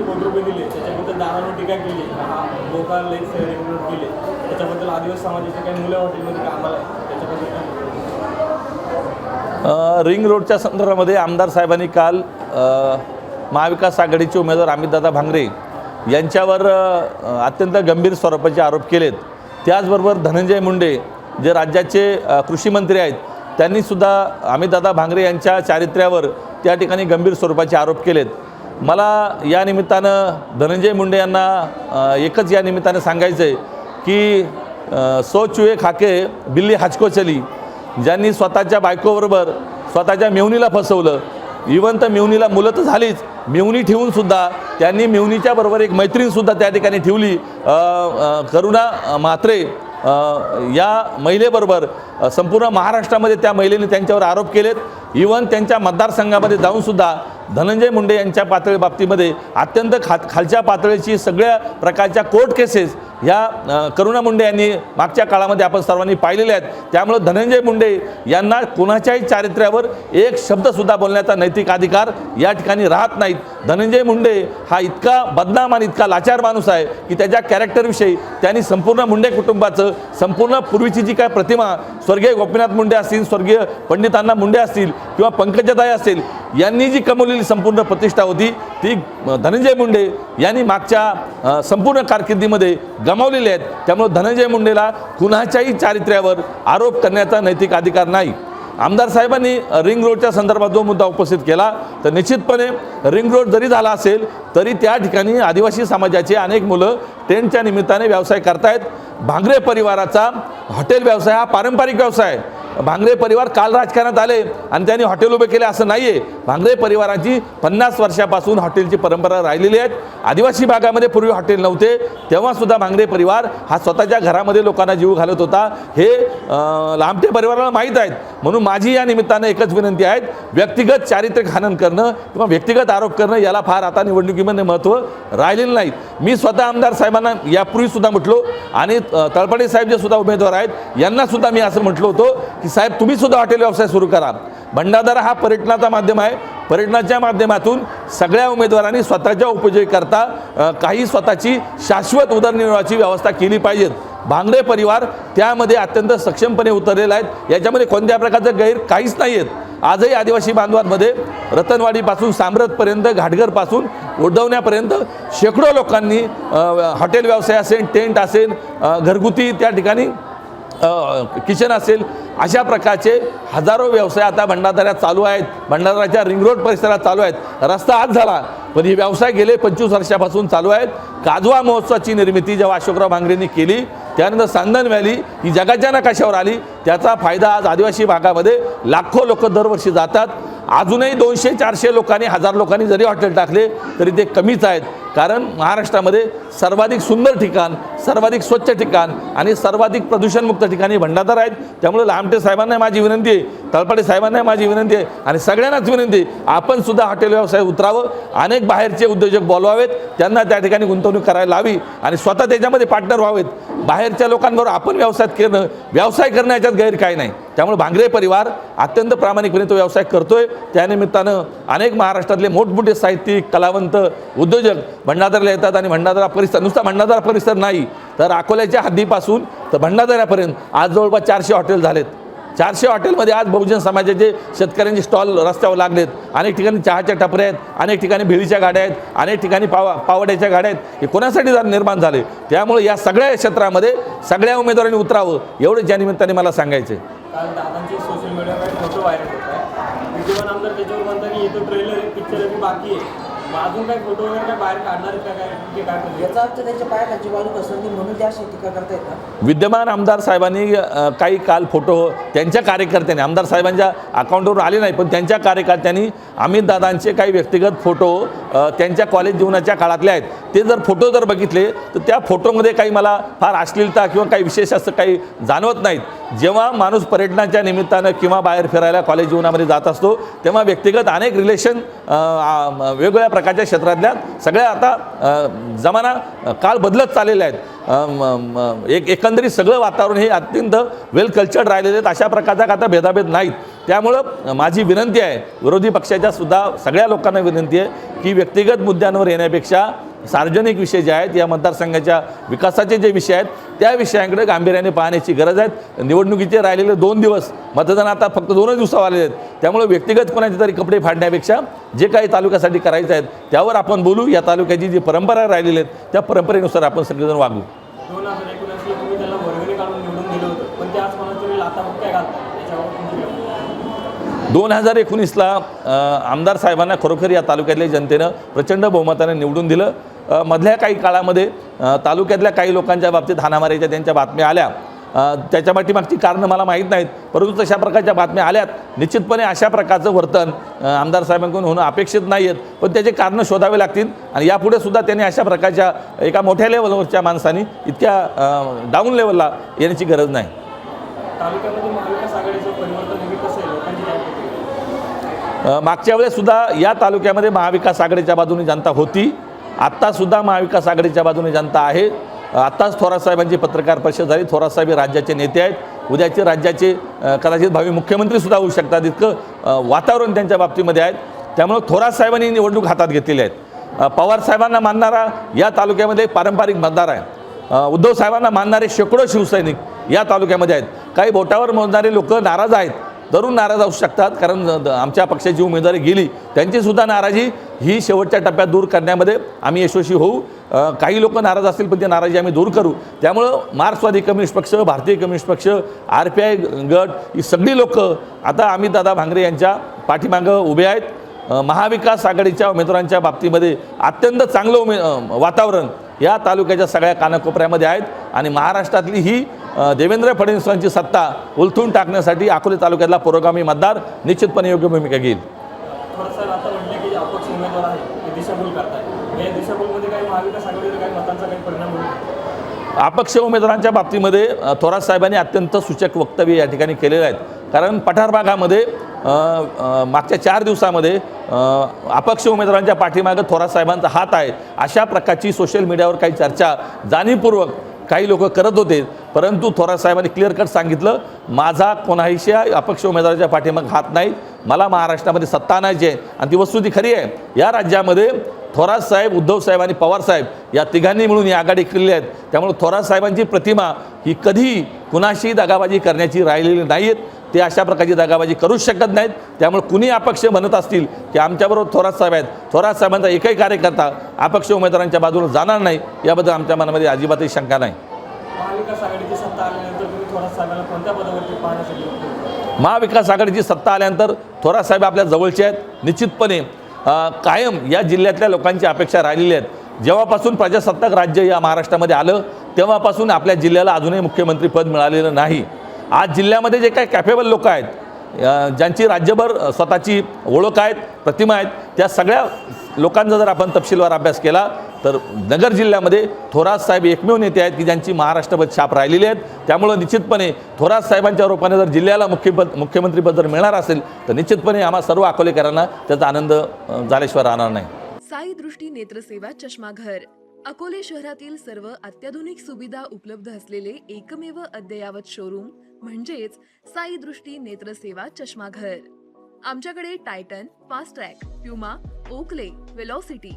पाचशे कोटी रुपये दिले त्याच्याबद्दल दादांवर टीका केली. हा लोकांना एक रेग्युलर केले. त्याच्याबद्दल आदिवासी समाजाचे काही मुलं हॉटेलमध्ये कामाला आहे त्याच्याबद्दल रिंग रोडच्या संदर्भामध्ये आमदार साहेबांनी काल महाविकास आघाडीचे उमेदवार अमितदादा भांगरे यांच्यावर अत्यंत गंभीर स्वरूपाचे आरोप केलेत. त्याचबरोबर धनंजय मुंडे जे राज्याचे कृषीमंत्री आहेत त्यांनीसुद्धा अमितदादा भांगरे यांच्या चारित्र्यावर त्या ठिकाणी गंभीर स्वरूपाचे आरोप केलेत. मला या निमित्तानं धनंजय मुंडे यांना एकच या निमित्तानं सांगायचं आहे की सो चुए खाके बिल्ली हाचको चली. ज्यांनी स्वतःच्या बायकोबरोबर स्वतःच्या मेवणीला फसवलं इवन तर मेवणीला मुलं तर झालीच मेवणी ठेवूनसुद्धा त्यांनी मेवणीच्या बरोबर एक मैत्रीणसुद्धा त्या ठिकाणी ठेवली. करुणा म्हात्रे या महिलेबरोबर संपूर्ण महाराष्ट्रामध्ये त्या महिलेने त्यांच्यावर आरोप केलेत. इवन त्यांच्या मतदारसंघामध्ये जाऊनसुद्धा धनंजय मुंडे यांच्या पातळी बाबतीमध्ये अत्यंत खा खालच्या पातळीची सगळ्या प्रकारच्या कोर्ट केसेस ह्या करुणा मुंडे यांनी मागच्या काळामध्ये आपण सर्वांनी पाहिलेल्या आहेत. त्यामुळं धनंजय मुंडे यांना कोणाच्याही चारित्र्यावर एक शब्दसुद्धा बोलण्याचा नैतिक अधिकार या ठिकाणी राहत नाहीत. धनंजय मुंडे हा इतका बदनाम आणि इतका लाचार माणूस आहे की त्याच्या कॅरेक्टरविषयी त्यांनी संपूर्ण मुंडे कुटुंबाचं संपूर्ण पूर्वीची जी काय प्रतिमा स्वर्गीय गोपीनाथ मुंडे असतील स्वर्गीय पंडितांना मुंडे असतील किंवा पंकजाताई असेल यांनी जी कमवलेली संपूर्ण प्रतिष्ठा होती ती धनंजय मुंडे यांनी मागच्या संपूर्ण कारकिर्दीमध्ये गमावलेली आहेत. त्यामुळे धनंजय मुंडेला कुणाच्याही चारित्र्यावर आरोप करण्याचा नैतिक अधिकार नाही. आमदार साहेबांनी रिंग रोडच्या संदर्भात जो मुद्दा उपस्थित केला तर निश्चितपणे रिंग रोड जरी झाला असेल तरी त्या ठिकाणी आदिवासी समाजाचे अनेक मुलं टेंटच्या निमित्ताने व्यवसाय करतायत. भांगरे परिवाराचा हॉटेल व्यवसाय हा पारंपरिक व्यवसाय आहे. भांगरे परिवार काल राजकारणात आले आणि त्यांनी हॉटेल उभे केले असं नाही आहे भांगरे परिवाराची पन्नास वर्षापासून हॉटेलची परंपरा राहिलेली आहेत आदिवासी भागामध्ये पूर्वी हॉटेल नव्हते. तेव्हासुद्धा भांगरे परिवार हा स्वतःच्या घरामध्ये लोकांना जीव घालत होता. हे लांबटे परिवाराला माहीत आहेत. म्हणून माझी या निमित्तानं एकच विनंती आहे. व्यक्तिगत चारित्र्य खनन करणं किंवा व्यक्तिगत आरोप करणं याला फार आता निवडणुकीमध्ये महत्त्व राहिलेलं नाही. मी स्वतः आमदार साहेबांना यापूर्वीसुद्धा म्हटलो आणि अ, तळपडे साहेब जे सुद्धा उमेदवार आहेत यांनासुद्धा मी असं म्हटलं होतं की साहेब तुम्ही सुद्धा हॉटेल व्यवसाय सुरू करा. भंडारदारा हा पर्यटनाचा माध्यम आहे. पर्यटनाच्या माध्यमातून सगळ्या उमेदवारांनी स्वतःच्या उपयोगीकरता काही स्वतःची शाश्वत उदरनिर्वाहाची व्यवस्था केली पाहिजेत. भांगडे परिवार त्यामध्ये अत्यंत सक्षमपणे उतरलेला आहेत. याच्यामध्ये कोणत्या प्रकारचं गैर काहीच नाही आहेत आजही आदिवासी बांधवांमध्ये रतनवाडीपासून साम्रतपर्यंत घाटघरपासून उडवण्यापर्यंत शेकडो लोकांनी हॉटेल व्यवसाय असेल टेंट असेल घरगुती त्या ठिकाणी किचन असेल अशा प्रकारचे हजारो व्यवसाय आता भंडारदऱ्यात चालू आहेत. भंडारदऱ्याच्या रिंग रोड परिसरात चालू आहेत. रस्ता आज झाला पण ही व्यवसाय गेले पंचवीस वर्षापासून चालू आहेत. काजवा महोत्सवाची निर्मिती जेव्हा अशोकराव भांगरेंनी केली त्यानंतर सांदन व्हॅली ही जगाच्या नकाशावर आली. त्याचा फायदा आज आदिवासी भागामध्ये लाखो लोक दरवर्षी जातात. अजूनही दोनशे चारशे लोकांनी हजार लोकांनी जरी हॉटेल टाकले तरी ते कमीच आहेत. कारण महाराष्ट्रामध्ये सर्वाधिक सुंदर ठिकाण सर्वाधिक स्वच्छ ठिकाण आणि सर्वाधिक प्रदूषणमुक्त ठिकाणी भंडारदार आहेत. त्यामुळे लामटे साहेबांना माझी विनंती आहे तळपाटे साहेबांना माझी विनंती आहे आणि सगळ्यांनाच विनंती आपण सुद्धा हॉटेल व्यवसाय उतरावं. अनेक बाहेरचे उद्योजक बोलवावेत त्यांना त्या ठिकाणी गुंतवणूक करायला हवी आणि स्वतः त्याच्यामध्ये पार्टनर व्हावेत. बाहेरच्या लोकांबरोबर आपण व्यवसायात करणं व्यवसाय करणं याच्यात गैर काय नाही. त्यामुळे भांगरे परिवार अत्यंत प्रामाणिकपणे तो व्यवसाय करतोय. त्यानिमित्तानं अनेक महाराष्ट्रातले मोठमोठे साहित्यिक कलावंत उद्योजक भंडारदऱ्याला येतात आणि भंडारदरा परिसर नुसता भंडारदरा परिसर नाही तर अकोल्याच्या हद्दीपासून तर भंडारदऱ्यापर्यंत आज जवळपास चारशे हॉटेल झालेत. चारशे हॉटेलमध्ये आज बहुजन समाजाचे शेतकऱ्यांचे स्टॉल रस्त्यावर लागलेत. अनेक ठिकाणी चहाच्या टपऱ्या आहेत अनेक ठिकाणी भेळीच्या गाड्या आहेत अनेक ठिकाणी पावा पावड्याच्या गाड्या आहेत. हे कोणासाठी निर्माण झाले. त्यामुळे या सगळ्या क्षेत्रामध्ये सगळ्या उमेदवारांनी उतरावं एवढंच ज्या निमित्ताने मला सांगायचं सोशल मीडियावर फोटो व्हायरल होत आहे. मग अजून काही फोटो वगैरे काय बाहेर काढणार का काय? करणार? याचा अर्थ त्याच्या पायाखालची बाजू घसरली म्हणून त्या अशी टीका करता येतात. विद्यमान आमदार साहेबांनी अ, काही काल फोटो त्यांच्या कार्यकर्त्यांनी आमदार साहेबांच्या अकाउंटवर आले नाही पण त्यांच्या कार्यकर्त्यांनी अमित दादांचे काही व्यक्तिगत फोटो अ, त्यांच्या कॉलेज जीवनाच्या काळातले आहेत. ते जर फोटो जर बघितले तर त्या फोटोमध्ये काही मला फार अश्लीलता किंवा काही विशेष असं काही जाणवत नाहीत. जेव्हा माणूस पर्यटनाच्या निमित्तानं किंवा बाहेर फिरायला कॉलेज जीवनामध्ये जात असतो तेव्हा व्यक्तिगत अनेक रिलेशन वेगवेगळ्या प्रकारच्या क्षेत्रातल्या सगळ्या आता जमाना काल बदलत चाललेल्या आहेत. एक एकंदरीत सगळं वातावरण हे अत्यंत वेल कल्चर्ड राहिलेले आहेत. अशा प्रकारचा आता भेदाभेद नाहीत. त्यामुळं माझी विनंती आहे विरोधी पक्षाच्या सुद्धा सगळ्या लोकांना विनंती आहे की व्यक्तिगत मुद्द्यांवर येण्यापेक्षा सार्वजनिक विषय जे आहेत या मतदारसंघाच्या विकासाचे जे विषय आहेत त्या विषयांकडे गांभीर्याने पाहण्याची गरज आहे. निवडणुकीचे राहिलेले दोन दिवस मतदान आता फक्त दोनच दिवसावर आलेले आहेत. त्यामुळे व्यक्तिगत कोणाचे तरी कपडे फाडण्यापेक्षा जे काही तालुक्यासाठी करायचं आहेत त्यावर आपण बोलू. या तालुक्याची जी परंपरा राहिलेली आहेत त्या परंपरेनुसार आपण सगळेजण वागू. दोन हजार एकोणीसला आमदार साहेबांना खरोखर या तालुक्यातल्या जनतेनं प्रचंड बहुमताने निवडून दिलं. मधल्या काही काळामध्ये तालुक्यातल्या काही लोकांच्या बाबतीत हाणामारीच्या त्यांच्या बातम्या आल्या. त्याच्या पाठीमागची कारणं मला माहीत नाहीत परंतु तशा प्रकारच्या बातम्या आल्यात. निश्चितपणे अशा प्रकारचं वर्तन आमदार साहेबांकडून होणं अपेक्षित नाही आहेत पण त्याचे कारणं शोधावे लागतील आणि यापुढे सुद्धा त्यांनी अशा प्रकारच्या एका मोठ्या लेवलवरच्या माणसांनी इतक्या डाऊन लेवलला येण्याची गरज नाही. मागच्या वेळेस सुद्धा या तालुक्यामध्ये महाविकास आघाडीच्या बाजूने जनता होती. आत्तासुद्धा महाविकास आघाडीच्या बाजूने जनता आहे. आत्ताच थोरात साहेबांची पत्रकार परिषद झाली. थोरात साहेब हे राज्याचे नेते आहेत. उद्याचे राज्याचे कदाचित भावी मुख्यमंत्रीसुद्धा होऊ शकतात. इतकं वातावरण त्यांच्या बाबतीमध्ये आहेत त्यामुळं थोरात साहेबांनी निवडणूक हातात घेतलेली आहेत. पवार साहेबांना मानणारा या तालुक्यामध्ये पारंपरिक मतदार आहे. उद्धव साहेबांना मानणारे शेकडो शिवसैनिक या तालुक्यामध्ये आहेत. काही बोटावर मोजणारे लोक नाराज आहेत. तरुण नाराज असू शकतात कारण द- आमच्या पक्षाची उमेदवारी गेली त्यांचीसुद्धा नाराजी ही शेवटच्या टप्प्यात दूर करण्यामध्ये आम्ही यशस्वी होऊ. काही लोक नाराज असतील पण ती नाराजी आम्ही दूर करू. त्यामुळं मार्क्सवादी कम्युनिस्ट पक्ष भारतीय कम्युनिस्ट पक्ष आर पी आय गट ही सगळी लोक आता आम्ही दादा भांगरे यांच्या पाठीमागं उभे आहेत. महाविकास आघाडीच्या उमेदवारांच्या बाबतीमध्ये अत्यंत चांगलं उमे वातावरण या तालुक्याच्या सगळ्या कानाकोपऱ्यामध्ये आहेत. आणि महाराष्ट्रातली ही देवेंद्र फडणवीसांची सत्ता उलथून टाकण्यासाठी अकोले तालुक्यातला पुरोगामी मतदार निश्चितपणे योग्य भूमिका घेईल. अपक्ष उमेदवारांच्या बाबतीमध्ये थोरात साहेबांनी अत्यंत सूचक वक्तव्य या ठिकाणी केलेले आहेत. कारण पठार भागामध्ये मागच्या चार दिवसामध्ये अपक्ष उमेदवारांच्या पाठीमागं थोरात साहेबांचा हात आहे. अशा प्रकारची सोशल मीडियावर काही चर्चा जाणीवपूर्वक काही लोक करत होते. परंतु थोरात साहेबांनी क्लिअर कट सांगितलं माझा कोणाहीशा अपक्ष उमेदवाराच्या पाठीमाग हात नाही मला महाराष्ट्रामध्ये सत्ता आणायची आहे आणि ती वस्तुस्थिती खरी आहे. या राज्यामध्ये थोरात साहेब उद्धव साहेब आणि पवार साहेब या तिघांनी मिळून ही आघाडी केलेली आहेत. त्यामुळे थोरात साहेबांची प्रतिमा ही कधी कुणाशी दगाबाजी करण्याची राहिलेली नाही आहेत ते अशा प्रकारची दगाबाजी करूच शकत नाहीत. त्यामुळे कुणी अपक्ष म्हणत असतील की आमच्याबरोबर थोरात साहेब आहेत थोरात साहेबांचा एकही कार्यकर्ता अपक्ष उमेदवारांच्या बाजूला जाणार नाही याबद्दल आमच्या मनामध्ये अजिबातही शंका नाही. महाविकास आघाडीची सत्ता आल्यानंतर तुम्ही थोरात साहेबांना कोणत्या पदावरती पाहण्यासाठी महाविकास आघाडीची सत्ता आल्यानंतर थोरात साहेब आपल्या जवळचे आहेत. निश्चितपणे कायम या जिल्ह्यातल्या लोकांची अपेक्षा राहिलेली आहेत. जेव्हापासून प्रजासत्ताक राज्य या महाराष्ट्रामध्ये आलं तेव्हापासून आपल्या जिल्ह्याला अजूनही मुख्यमंत्रीपद मिळालेलं नाही. आज जिल्ह्यामध्ये जे काही कॅपेबल लोक आहेत ज्यांची राज्यभर स्वतःची ओळख आहेत प्रतिमा आहेत त्या सगळ्या लोकांचा जर आपण तपशीलवार अभ्यास केला तर नगर जिल्ह्यामध्ये थोरात साहेब एकमेव नेते आहेत की ज्यांची महाराष्ट्रभर छाप राहिलेली आहेत. त्यामुळं निश्चितपणे थोरात साहेबांच्या रूपाने जर जिल्ह्याला मुख्यपद मुख्यमंत्रीपद जर मिळणार असेल तर निश्चितपणे आम्हा सर्व अकोलेकरांना त्याचा आनंद झाल्याशिवाय राहणार नाही. साई दृष्टी नेत्रसेवा चष्माघर. अकोले शहरातील सर्व अत्याधुनिक सुविधा उपलब्ध असलेले एकमेव अद्ययावत शोरूम म्हणजेच साई दृष्टी नेत्रसेवा चष्माघर. आमच्याकडे Titan Fastrack Puma Oakley Velocity